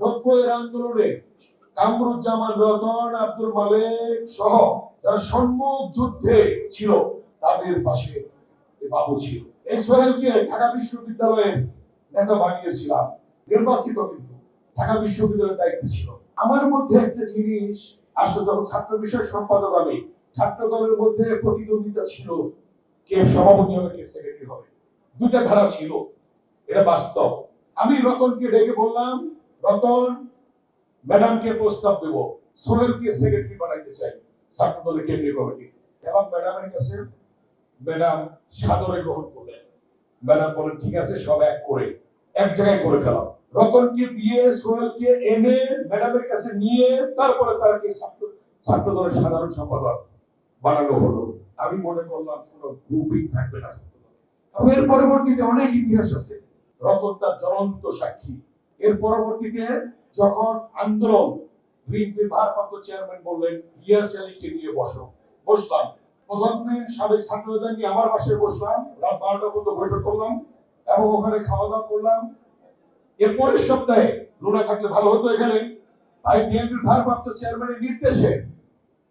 নব্বইয়ের আন্দোলনে কামরুজ্জামান, রতন, আব্দুল মালেক সহ যারা সম্মুখ যুদ্ধে ছিল, তাদের পাশে বাবু ছিল। এই সোহেলকে ঢাকা বিশ্ববিদ্যালয়ের নেতা বানিয়েছিলাম, নির্বাচিত কিন্তু। ঢাকা বিশ্ববিদ্যালয়ের দায়িত্ব ছিল। আমার মধ্যে একটা জিনিস, আসলে যখন ছাত্র বিষয় সম্পাদক আমি, ছাত্র দলের মধ্যে প্রতিদ্বন্দ্বিতা ছিল কে, সভাপতি হবে কে, সেক্রেটারি হবে। দুইটা ধারা ছিল। এটা বাস্তব। আমি রতনকে ডেকে বললাম রতন, ম্যাডামকে প্রস্তাব দেব। সোহেলকে সেক্রেটারি বানাইতে চাই। ছাত্র দলের কেন্দ্রীয় কমিটি। এবং ম্যাডামের কাছে ম্যাডাম সাদরে গ্রহণ করলেন। ম্যাডাম বলেন, ঠিক আছে, সব এক করে, এক জায়গায় করে ফেলাম রতনকে দিয়ে সোহেলকে এনে ম্যাডামের কাছে নিয়ে তারপরে তারকে ছাত্র ছাত্র দলের সাধারণ সম্পাদক বানানো হলো। আমি মনে করলাম, কোনো গ্রুপিং থাকবে না ছাত্র দলে। এর পরবর্তীতে অনেক ইতিহাস আছে। রতন তার জ্বলন্ত সাক্ষী। এর পরবর্তীতে যখন আন্দোলন বিএনপির ভারপ্রাপ্ত চেয়ারম্যান বললেন, ইয়াস আলীকে নিয়ে বসো। বসলাম। প্রথম সাবেক ছাত্রনেতা নিয়ে আমার বাসায় বসলাম, রাত বারোটা পর্যন্ত বৈঠক করলাম এবং ওখানে খাওয়া দাওয়া করলাম। এর পরের সপ্তাহে লুনা থাকলে ভালো হতো এখানে। তাই বিএনপির ভারপ্রাপ্ত চেয়ারম্যানের নির্দেশে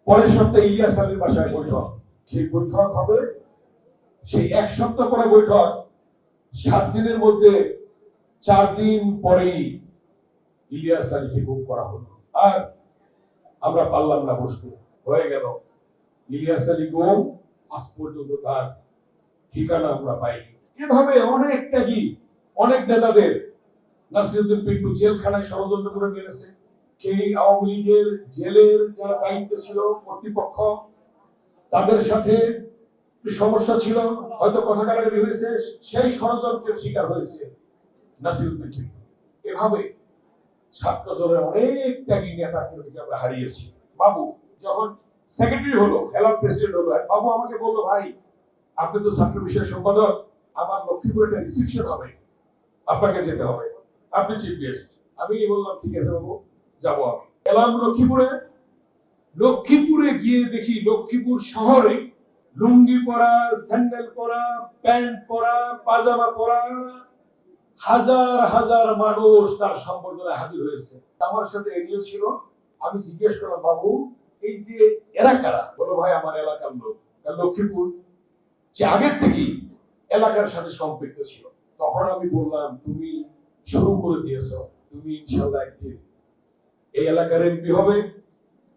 পরের সপ্তাহে ইলিয়াস আলীর বাসায় বৈঠক। সেই বৈঠক হবে, সেই এক সপ্তাহ পরে বৈঠক। সাত দিনের মধ্যে চার দিন পরেই ইলিয়াস আলীকে গুম করা হলো। আর আমরা পারলাম না বসতে। হয়ে গেল। ইলিয়াস আলী গুম আজ পর্যন্ত তার ঠিকানা আমরা পাইনি। এভাবে অনেক ত্যাগী, অনেক নেতাদের নাসিরুদ্দিন পিন্টু জেলখানায় ষড়যন্ত্র করে মেরেছে সেই আওয়ামী লীগের জেলের যারা দায়িত্ব ছিল, কর্তৃপক্ষ, তাদের সাথে সমস্যা ছিল। হয়তো কথা কাটাকাটি হয়েছে, সেই ষড়যন্ত্রের শিকার হয়েছে। নাসিরুদ্দিন পিন্টু এভাবে ছাত্র দলের অনেক ত্যাগী নেতা আমরা হারিয়েছি। বাবু, যখন সেক্রেটারি হলো, হেলাল প্রেসিডেন্ট হলো বাবু আমাকে বলল, ভাই, আপনি তো ছাত্র বিষয় সম্পাদক, আমার লক্ষ্মীপুরে একটা রিসিপশন হবে, আপনাকে যেতে হবে। আপনি চিফ গেস্ট আমি বললাম, ঠিক আছে বাবু, যাব আমি। এলাম লক্ষ্মীপুরে। লক্ষ্মীপুরে গিয়ে দেখি লক্ষ্মীপুর শহরে লুঙ্গি পরা স্যান্ডেল পরা প্যান্ট পরা, পাজামা পরা হাজার হাজার মানুষ তার সম্বর্ধনায় হাজির হয়েছে। আমার সাথে এনিও ছিল। আমি জিজ্ঞেস করলাম, বাবু, এই যে এরা কারা? বলো ভাই, আমার এলাকার লোক। লক্ষ্মীপুর যে আগের থেকেই এলাকার সাথে সম্পৃক্ত ছিল। তখন আমি বললাম, তুমি শুরু করে দিয়েছ। তুমি ইনশাল্লাহ একদিন এই এলাকার এমপি হবে,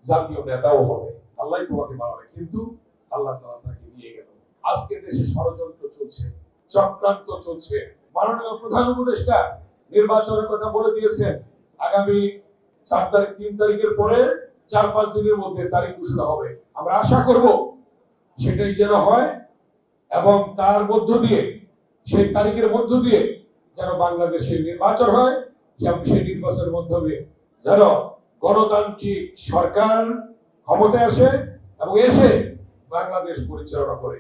জাতীয় নেতাও হবে। আল্লাহ তোমাকে বানাবে কিন্তু আল্লাহ তাআলা তাকে নিয়ে গেল। আজকে দেশে ষড়যন্ত্র চলছে, চক্রান্ত চলছে। মাননীয় প্রধান উপদেষ্টা নির্বাচনের কথা বলে দিয়েছেন। আগামী চার তারিখ, তিন তারিখের পরে চার পাঁচ দিনের মধ্যে তারিখ ঘোষণা হবে। আমরা আশা করব সেটাই যেন হয় এবং তার মধ্য দিয়ে, সেই তারিখের মধ্য দিয়ে যেন বাংলাদেশে নির্বাচন হয় এবং সেই নির্বাচনের মাধ্যমে যেন গণতান্ত্রিক সরকার ক্ষমতায় আসে এবং এসে বাংলাদেশ পরিচালনা করে।